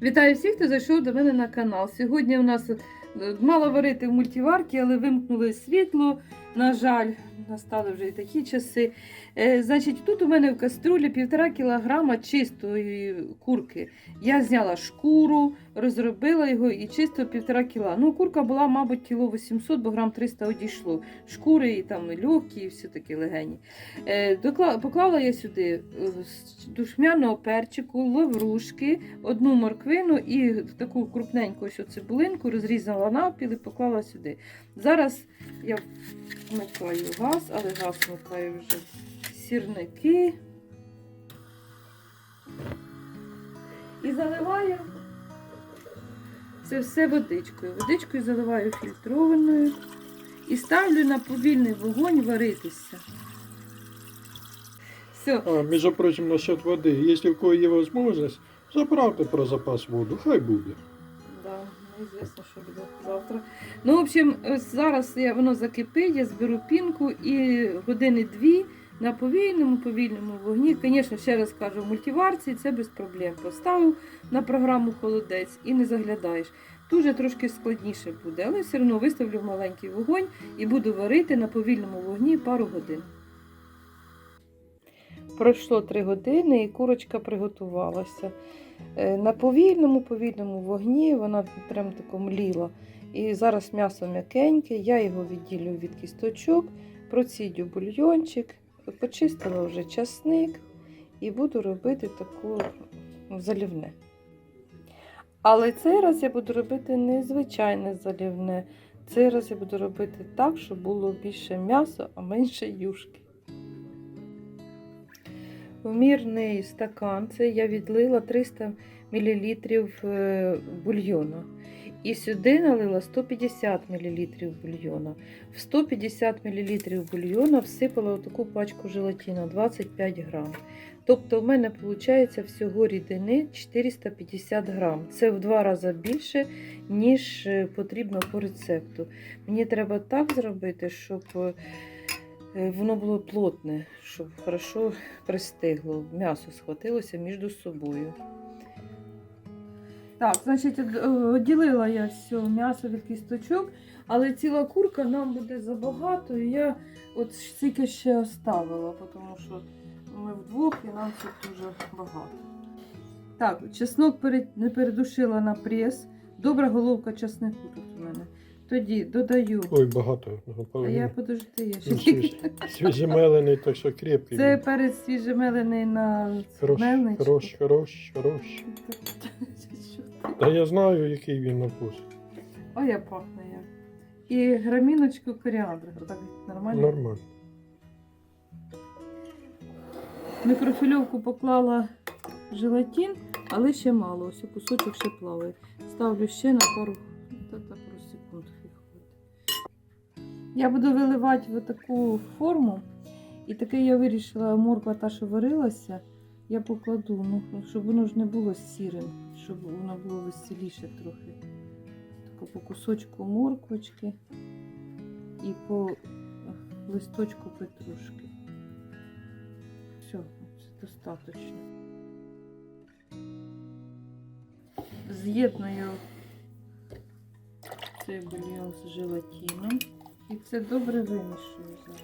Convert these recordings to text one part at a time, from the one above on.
Вітаю всіх, хто зайшов до мене на канал. Сьогодні у нас мало варити в мультиварці, але вимкнули світло. На жаль, настали вже і такі часи. Е, значить, тут у мене в каструлі півтора кілограма чистої курки. Я зняла шкуру, розробила його і чисто півтора кіла. Ну, курка була, мабуть, кіло 800, бо грам 300 одійшло. Шкури і там легкі, і все такі легені. Е, поклала я сюди е, душмяного перчику, лаврушки, одну морквину і таку крупненьку цибулинку розрізала навпіл і поклала сюди. Зараз я вмикаю газ, але газ вмикаю вже сірники. І заливаю це все водичкою. Водичкою заливаю фільтрованою і ставлю на повільний вогонь варитися. Все, А, между прочим, насчет воды. Если у кого есть возможность, заправьте про запас воду, хай буде. Да, неізвісно, що буде завтра. Ну, в общем, ось зараз я, воно закипить, я зберу пінку і години дві на повільному, повільному вогні. Звісно, ще раз кажу, в мультиварці це без проблем. Поставив на програму холодець і не заглядаєш. Тут трошки складніше буде, але все одно виставлю маленький вогонь і буду варити на повільному вогні пару годин. Пройшло три години і курочка приготувалася. Е, На повільному, повільному вогні вона прям тако мліла. І зараз м'ясо м'якеньке, я його відділю від кісточок, процідю бульйончик, почистила вже часник і буду робити таку залівне. Але цей раз я буду робити не звичайне залівне. Цей раз я буду робити так, щоб було більше м'яса, а менше юшки. В мірний стакан це я відлила 300 мл бульйону. І сюди налила 150 мл бульйона. В 150 мл бульйона всипала таку пачку желатину 25 грам. Тобто в мене виходить всього рідини 450 грам. Це в два рази більше, ніж е, потрібно по рецепту. Мені треба так зробити, щоб е, воно було плотне, щоб хорошо пристигло, м'ясо схватилося між собою. Так, значить, відділила я все м'ясо від кісточок, але ціла курка нам буде забагато, і я от стільки ще оставила, тому що ми вдвох і нам це дуже багато. Так, чеснок перед, не передушила на прес. Добра головка чеснику тут. Тоді додаю. Ой, багато. А я подожди, я ще Ну, свіж- Свіжемелений, так що крепкий. Це перець свіжемелений на мельничку. хорош, хорош, хорош. Та я знаю, який він на вкус. Ой, я пахне як. І граміночку коріандру. Так нормально? Нормально. Мікрофільовку поклала желатин, але ще мало. Ось кусочок ще плаває. Ставлю ще на пару, та, та пару секунд. Я буду виливати в таку форму. І таке я вирішила, морква та, що варилася, я покладу, ну, щоб воно ж не було сірим, щоб воно було веселіше трохи. Тако по кусочку морквочки і по листочку петрушки. Все, це достатньо. З'єдную цей бульйон з желатином і це добре вимішую зараз.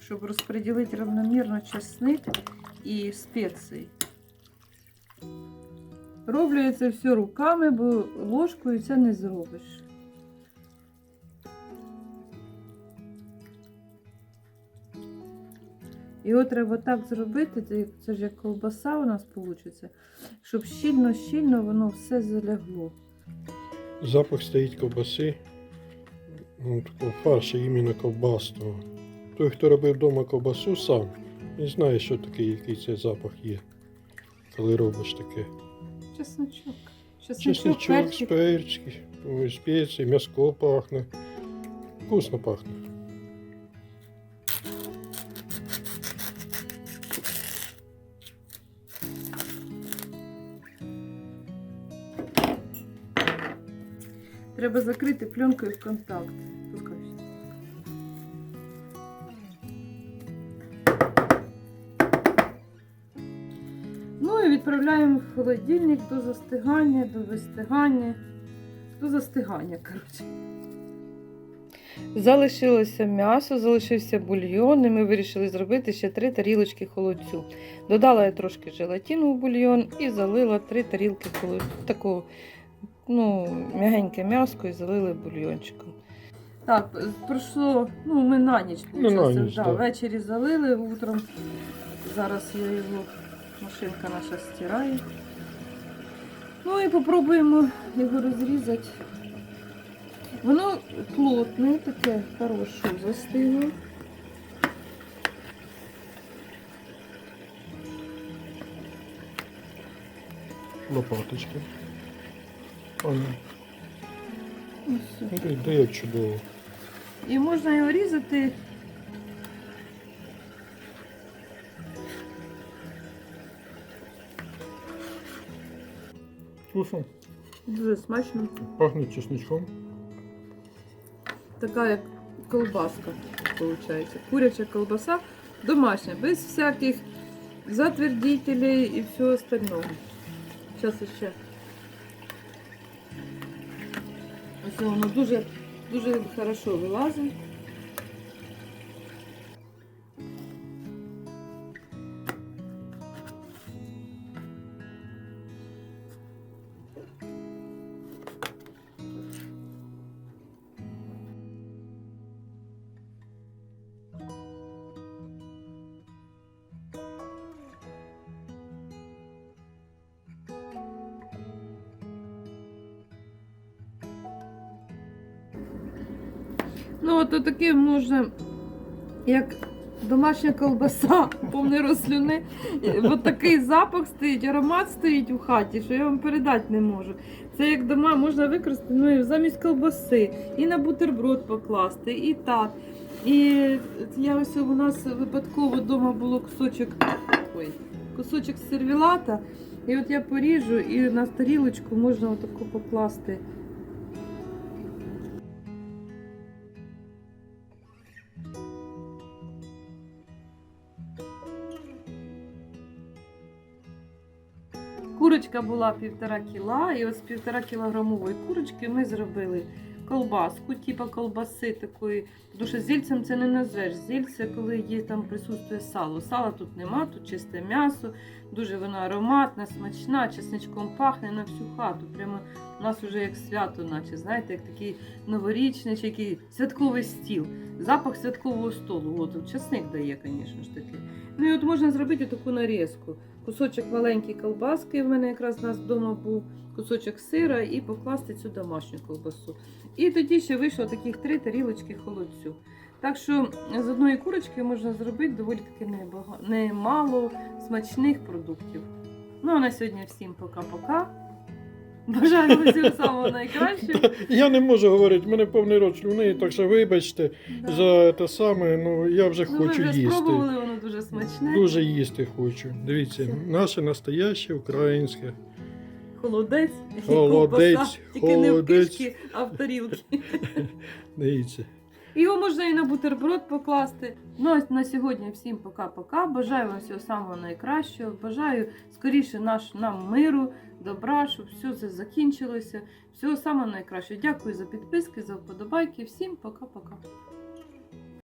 Щоб розподілити рівномірно часник і спеції. Роблю це все руками, бо ложкою це не зробиш. Його треба так зробити, це- ж як ковбаса у нас вийде, щоб щільно-щільно воно все залягло. Запах стоїть ковбаси. Ну, такого фаршу іменно ковбасного. Той, хто робив вдома ковбасу сам, не знає, що таке, який це запах є, коли робиш таке. Чесночок. Чесночок, Чесничок, перчик. ой, спеції, м'яско пахне. Вкусно пахне. Треба закрити пленкою в контакт. Пускай. відправляємо в холодильник до застигання, до вистигання, до застигання, коротше. Залишилося м'ясо, залишився бульйон, і ми вирішили зробити ще три тарілочки холодцю. Додала я трошки желатину в бульйон і залила три тарілки холодцю. Такого ну, м'ягеньке м'яско і залили бульйончиком. Так, пройшло, ну ми на ніч, Ну, на ніч, да, да. ввечері залили, утром. Зараз я його, машинка наша стирає. Ну і попробуємо його розрізати. Воно плотне, таке хороше застигло. Лопаточки. Ага. Ось все. Ну, Де як чудово. І можна його різати. Слушай, Дуже смачно. пахне чесничком. Така як колбаска, виходить. Куряча колбаса домашня, без всяких затвердителей і всього остального. Зараз ще. Ось воно дуже, дуже хорошо вилазить. Ну, от таке можна, як домашня колбаса, повний розслюни. От такий запах стоїть, аромат стоїть у хаті, що я вам передати не можу. Це як дома можна використати ну, замість колбаси, і на бутерброд покласти, і так. І я ось у нас випадково вдома було кусочок, ой, кусочок сервілата. І от я поріжу і на тарілочку можна отаку покласти. Курочка була півтора кіла, і ось з півтора кілограмової курочки ми зробили колбаску, типу колбаси такої. Тому що зільцем це не назвеш. Зільце, коли є там присутствує сало. Сала тут нема, тут чисте м'ясо, дуже вона ароматна, смачна, чесничком пахне на всю хату. Прямо у нас вже як свято, наче, знаєте, як такий новорічний чи який святковий стіл. Запах святкового столу. От чесник дає, звісно ж таки. Ну і от можна зробити таку нарізку. Кусочок маленької колбаски, в мене якраз у нас вдома був кусочок сира і покласти цю домашню колбасу. І тоді ще вийшло таких три тарілочки холодцю. Так що з одної курочки можна зробити доволі таки немало смачних продуктів. Ну а на сьогодні всім пока-пока. Бажаю всім самого найкращого. Я не можу говорити, в мене повний рот слюни, так що вибачте Да. за те саме, ну я вже Ну, ви хочу вже їсти. спробували, воно дуже смачне. Дуже їсти хочу. Дивіться, Все. наше настояще українське. Холодець, і Холодець, ковбаса. Тільки не в холодець. пішки, а в тарілки. Дивіться. Його можна і на бутерброд покласти. Ну ось на сьогодні всім пока-пока. Бажаю вам всього самого найкращого. Бажаю скоріше наш нам миру, добра, щоб все це закінчилося. Всього самого найкращого. Дякую за підписки, за вподобайки. Всім пока-пока.